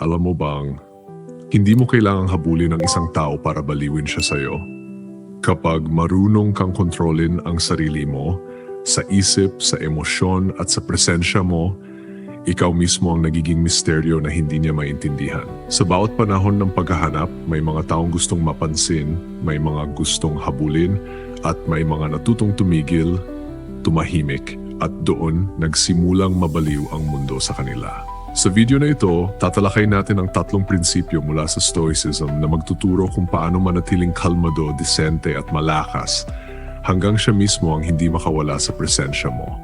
Alam mo bang, hindi mo kailangang habulin ang isang tao para baliwin siya sa'yo. Kapag marunong kang kontrolin ang sarili mo, sa isip, sa emosyon at sa presensya mo, ikaw mismo ang nagiging misteryo na hindi niya maintindihan. Sa bawat panahon ng paghahanap, may mga taong gustong mapansin, may mga gustong habulin, at may mga natutong tumigil, tumahimik, at doon nagsimulang mabaliw ang mundo sa kanila. Sa video na ito, tatalakay natin ang tatlong prinsipyo mula sa Stoicism na magtuturo kung paano manatiling kalmado, disente at malakas hanggang siya mismo ang hindi makawala sa presensya mo.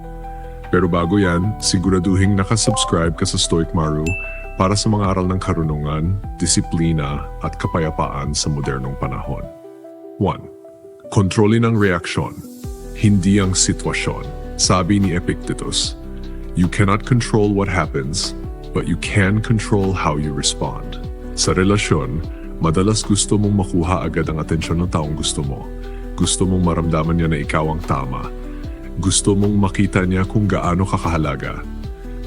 Pero bago yan, siguraduhin nakasubscribe ka sa Stoic Maru para sa mga aral ng karunungan, disiplina at kapayapaan sa modernong panahon. 1. Kontrolin ang reaksyon, hindi ang sitwasyon. Sabi ni Epictetus, You cannot control what happens, but you can control how you respond. Sa relasyon, madalas gusto mong makuha agad ang atensyon ng taong gusto mo. Gusto mong maramdaman niya na ikaw ang tama. Gusto mong makita niya kung gaano ka kahalaga.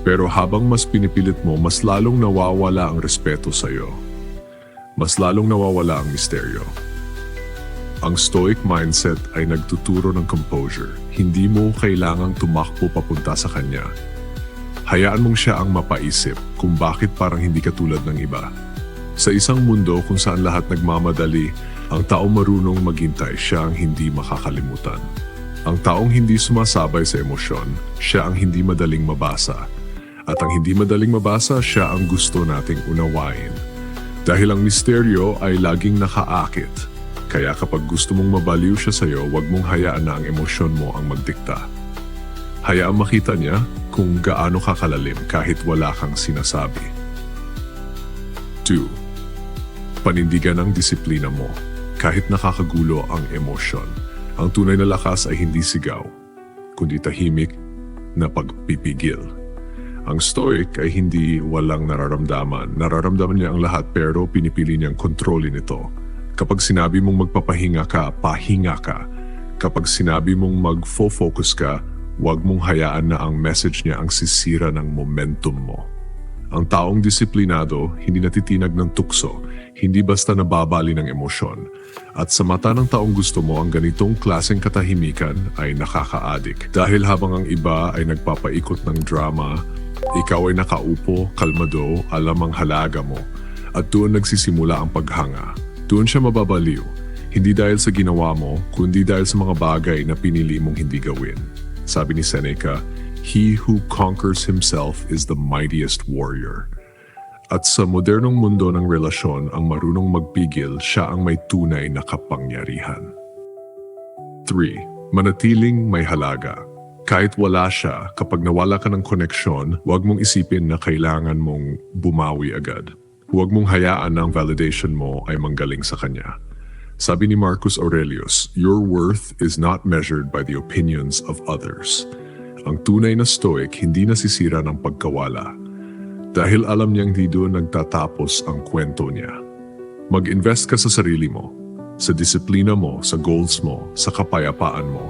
Pero habang mas pinipilit mo, mas lalong nawawala ang respeto sa iyo. Mas lalong nawawala ang misteryo. Ang stoic mindset ay nagtuturo ng composure. Hindi mo kailangang tumakbo papunta sa kanya. Hayaan mong siya ang mapaisip kung bakit parang hindi ka tulad ng iba. Sa isang mundo kung saan lahat nagmamadali, ang taong marunong maghintay siya ang hindi makakalimutan. Ang taong hindi sumasabay sa emosyon, siya ang hindi madaling mabasa. At ang hindi madaling mabasa, siya ang gusto nating unawain. Dahil ang misteryo ay laging nakaakit. Kaya kapag gusto mong mabaliw siya sa'yo, huwag mong hayaan na ang emosyon mo ang magdikta. Hayaan makita niya kung gaano ka kalalim kahit wala kang sinasabi. 2. Panindigan ang disiplina mo kahit nakakagulo ang emosyon. Ang tunay na lakas ay hindi sigaw, kundi tahimik na pagpipigil. Ang stoic ay hindi walang nararamdaman. Nararamdaman niya ang lahat pero pinipili niyang kontrolin ito. Kapag sinabi mong magpapahinga ka, pahinga ka. Kapag sinabi mong mag-focus ka, huwag mong hayaan na ang message niya ang sisira ng momentum mo. Ang taong disiplinado, hindi natitinag ng tukso, hindi basta nababali ng emosyon. At sa mata ng taong gusto mo, ang ganitong klaseng katahimikan ay nakaka-addict. Dahil habang ang iba ay nagpapaikot ng drama, ikaw ay nakaupo, kalmado, alam ang halaga mo. At doon nagsisimula ang paghanga. Doon siya mababaliw. Hindi dahil sa ginawa mo, kundi dahil sa mga bagay na pinili mong hindi gawin. Sabi ni Seneca, He who conquers himself is the mightiest warrior. At sa modernong mundo ng relasyon, ang marunong magpigil, siya ang may tunay na kapangyarihan. 3. Manatiling may halaga. Kahit wala siya, kapag nawala ka ng koneksyon, huwag mong isipin na kailangan mong bumawi agad. Huwag mong hayaan na ang validation mo ay manggaling sa kanya. Sabi ni Marcus Aurelius, Your worth is not measured by the opinions of others. Ang tunay na stoic hindi nasisira ng pagkawala dahil alam niyang di doon nagtatapos ang kwento niya. Mag-invest ka sa sarili mo, sa disiplina mo, sa goals mo, sa kapayapaan mo.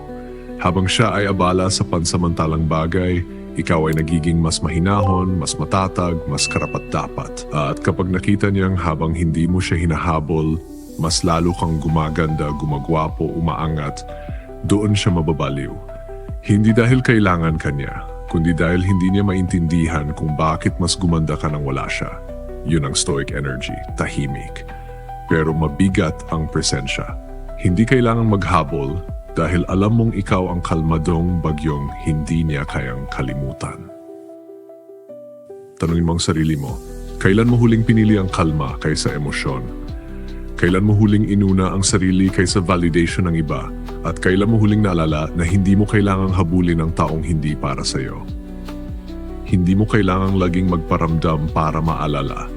Habang siya ay abala sa pansamantalang bagay, ikaw ay nagiging mas mahinahon, mas matatag, mas karapat-dapat. At kapag nakita niyang habang hindi mo siya hinahabol, mas lalo kang gumaganda, gumagwapo, umaangat, doon siya mababaliw. Hindi dahil kailangan kanya, kundi dahil hindi niya maintindihan kung bakit mas gumanda ka nang wala siya. Yun ang stoic energy, tahimik. Pero mabigat ang presensya. Hindi kailangang maghabol dahil alam mong ikaw ang kalmadong bagyong hindi niya kayang kalimutan. Tanungin mo ang sarili mo, kailan mo huling pinili ang kalma kaysa emosyon? Kailan mo huling inuna ang sarili kaysa validation ng iba? At kailan mo huling naalala na hindi mo kailangang habulin ang taong hindi para sa iyo? Hindi mo kailangang laging magparamdam para maalala.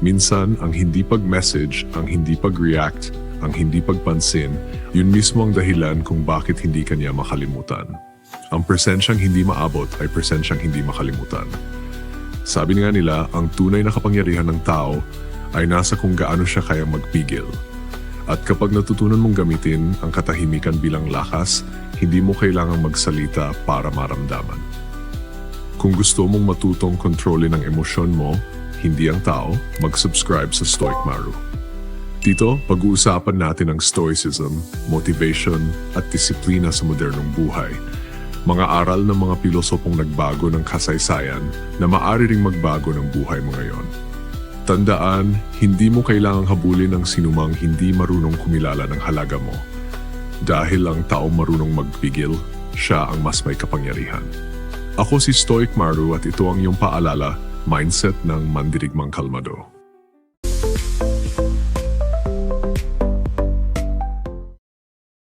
Minsan, ang hindi pag-message, ang hindi pag-react, ang hindi pagpansin, yun mismo ang dahilan kung bakit hindi kanya makalimutan. Ang presensyang hindi maabot ay presensyang hindi makalimutan. Sabi nga nila, ang tunay na kapangyarihan ng tao ay nasa kung gaano siya kayang magpigil. At kapag natutunan mong gamitin ang katahimikan bilang lakas, hindi mo kailangang magsalita para maramdaman. Kung gusto mong matutong kontrolin ang emosyon mo, hindi ang tao, mag-subscribe sa Stoic Maru. Dito, pag-uusapan natin ang stoicism, motivation, at disiplina sa modernong buhay. Mga aral ng mga pilosopong nagbago ng kasaysayan na maaari ring magbago ng buhay mo ngayon. Tandaan, hindi mo kailangang habulin ang sinumang hindi marunong kumilala ng halaga mo. Dahil ang tao marunong magpigil, siya ang mas may kapangyarihan. Ako si Stoic Maru at ito ang iyong paalala, mindset ng mandirigmang kalmado.